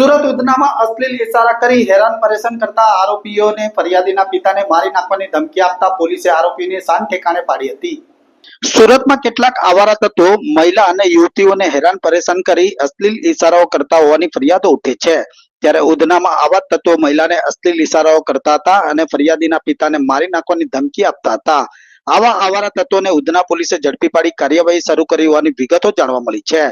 સુરત ઉધનામાં અશ્લીલ ઇશારા કરી હેરાન પરેશાન કરતા આરોપીઓને ફરિયાદીના પિતાને મારી નાખવાની ધમકી આપતા પોલીસે આરોપીને શાન ઠેકાણે પાડી હતી. સુરતમાં કેટલાક આવારા તત્વો, મહિલા અને યુવતીઓને હેરાન પરેશાન કરી અશ્લીલ ઇશારાઓ કરતા હોવાની ફરિયાદો ઉઠે છે. ત્યારે ઉધનામાં આવા તત્વો મહિલાને અશ્લીલ ઇશારાઓ કરતા હતા અને ફરિયાદીના પિતાને મારી નાખવાની ધમકી આપતા હતા. આવા આવારા તત્વોને ઉધના પોલીસે ઝડપી પાડી કાર્યવાહી શરૂ કરી હોવાની વિગતો જાણવા મળી છે.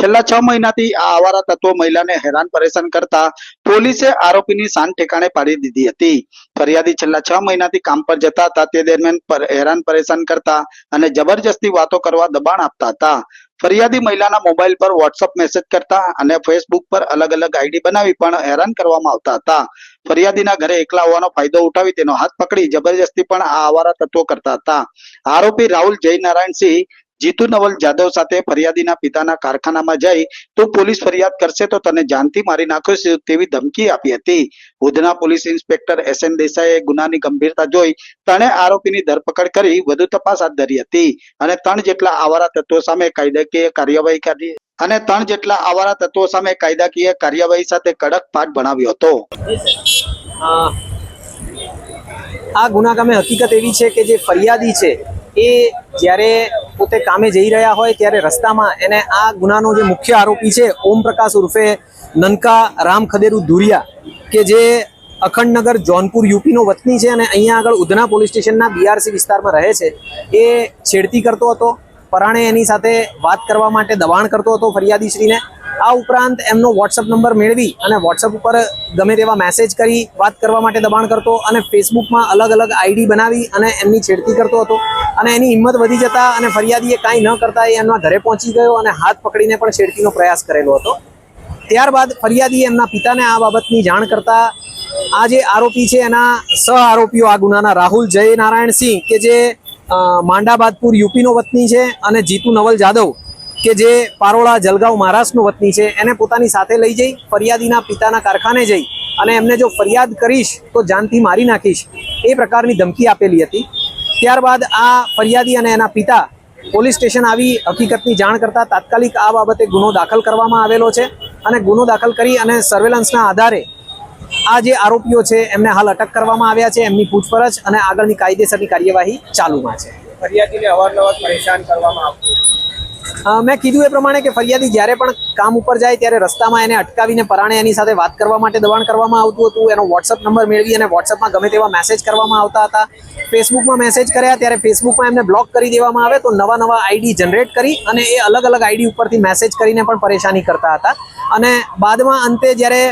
છેલ્લા છ મહિનાથી આ આવારા તત્વો મહિલાને હેરાન પરેશાન કરતા પોલીસે આરોપીની શાન ઠેકાણે પાડી દીધી હતી. ફરિયાદી છેલ્લા છ મહિનાથી કામ પર જતા હતા. તે દરમિયાન હેરાન પરેશાન કરતા અને જબરજસ્તી વાતો કરવા દબાણ આપતા હતા. ફરિયાદી મહિલાના મોબાઈલ પર વોટ્સઅપ મેસેજ કરતા અને ફેસબુક પર અલગ અલગ આઈડી બનાવી પણ હેરાન કરવામાં આવતા હતા. ફરિયાદીના ઘરે એકલા હોવાનો ફાયદો ઉઠાવી તેનો હાથ પકડી જબરજસ્તી પણ આ આવારા તત્વો કરતા હતા. આરોપી રાહુલ જયનારાયણસિંહ જીતુ નવલ જાદવ સાથે ફરિયાદીના પિતાના કારખાનામાં જઈ તું પોલીસ ફરિયાદ કરશે તો તને જાનથી મારી નાખીશ તેવી ધમકી આપી હતી. Udhna police inspector S N દેસાઈએ ગુનાની ગંભીરતા જોઈ ત્રણે આરોપીની ધરપકડ કરી વધુ તપાસ હાથ ધરી હતી અને ત્રણ જેટલા આવારા તત્વો સામે કાયદાકીય કાર્યવાહી કરી અને ત્રણ જેટલા આવારા તત્વો સામે કાયદાકીય કાર્યવાહી સાથે કડક પાઠ ભણાવ્યો હતો. આ ગુનાગામે હકીકત એવી છે કે જે ફરિયાદી છે એ જ્યારે પોતે કામે જઈ રહ્યા હોય ત્યારે રસ્તામાં એને આ ગુનાનો જે મુખ્ય આરોપી છે, ઓમ પ્રકાશ ઉર્ફે નનકા રામ ખદેરુ ધુરિયા કે જે અખંડનગર જોનપુર યુપીનો વતની છે અને અહીંયા આગળ ઉધના પોલીસ સ્ટેશનના બીઆરસી વિસ્તારમાં રહે છે, એ છેડતી કરતો હતો. પરાણે એની સાથે વાત કરવા માટે દબાણ કરતો હતો ફરિયાદીશ્રીને. આ ઉપરાંત એમનો વોટ્સઅપ નંબર મેળવી અને વોટ્સઅપ ઉપર ગમે તેવા મેસેજ કરી વાત કરવા માટે દબાણ કરતો અને ફેસબુકમાં અલગ અલગ આઈડી બનાવી અને એમની છેડતી કરતો હતો. અને એની હિંમત વધી જતા અને ફરિયાદીએ કાંઈ ન કરતા એ એમના ઘરે પહોંચી ગયો અને હાથ પકડીને પણ છેડતીનો પ્રયાસ કરેલો હતો. ત્યારબાદ ફરિયાદીએ એમના પિતાને આ બાબતની જાણ કરતા આ જે આરોપી છે એના સહ આરોપીઓ, આ ગુનાના રાહુલ જય નારાયણ સિંહ, કે જે માંડાબાદપુર યુપીનો વતની છે અને જીતુ નવલ જાદવ, કે જે પારોડા જલગાંવ મહારાષ્ટ્રનો વતની છે, એને પોતાની સાથે લઈ જઈ, ફરિયાદીના પિતાના કારખાને જઈ અને એમને જો ફરિયાદ કરીશ, તો જાનથી મારી નાખીશ, એ પ્રકારની ધમકી આપેલી હતી. ત્યારબાદ આ ફરિયાદી અને એના પિતા પોલીસ સ્ટેશન આવી હકીકતની જાણ કરતા તાત્કાલિક આ બાબતે ગુનો દાખલ કરવામાં આવેલો છે અને ગુનો દાખલ કરી અને સર્વેલન્સના આધારે આ જે આરોપીઓ છે એમને હાલ અટક કરવામાં આવ્યા છે એમની પૂછપરછ અને આગળની કાયદેસરની કાર્યવાહી ચાલુમાં છે. ફરિયાદીને અવારનવાર પરેશાન કરવામાં આવતું મેં કીધું એ પ્રમાણે કે ફરિયાદી જ્યારે પણ કામ ઉપર જાય ત્યારે રસ્તામાં એને અટકાવીને પરાણે એની સાથે વાત કરવા માટે દબાણ કરવામાં આવતું હતું એનો વોટ્સઅપ નંબર મેળવી અને વોટ્સઅપમાં ગમે તેવા મેસેજ કરવામાં આવતા હતા. ફેસબુકમાં મેસેજ કર્યા ત્યારે ફેસબુકમાં એમને બ્લોક કરી દેવામાં આવે તો નવા નવા આઈડી જનરેટ કરી અને એ અલગ અલગ આઈડી ઉપરથી મેસેજ કરીને પણ પરેશાની કરતા હતા. અને બાદમાં અંતે જ્યારે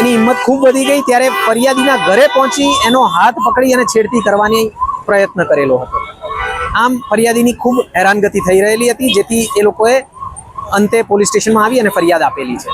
એની હિંમત ખૂબ વધી ગઈ ત્યારે ફરિયાદીના ઘરે પહોંચી એનો હાથ પકડી અને છેડતી કરવાની પ્રયત્ન કરેલો હતો. આમ ફરિયાદીની ખૂબ હેરાનગતિ થઈ રહેલી હતી, જેથી એ લોકોએ અંતે પોલીસ સ્ટેશનમાં આવી અને ફરિયાદ આપેલી છે.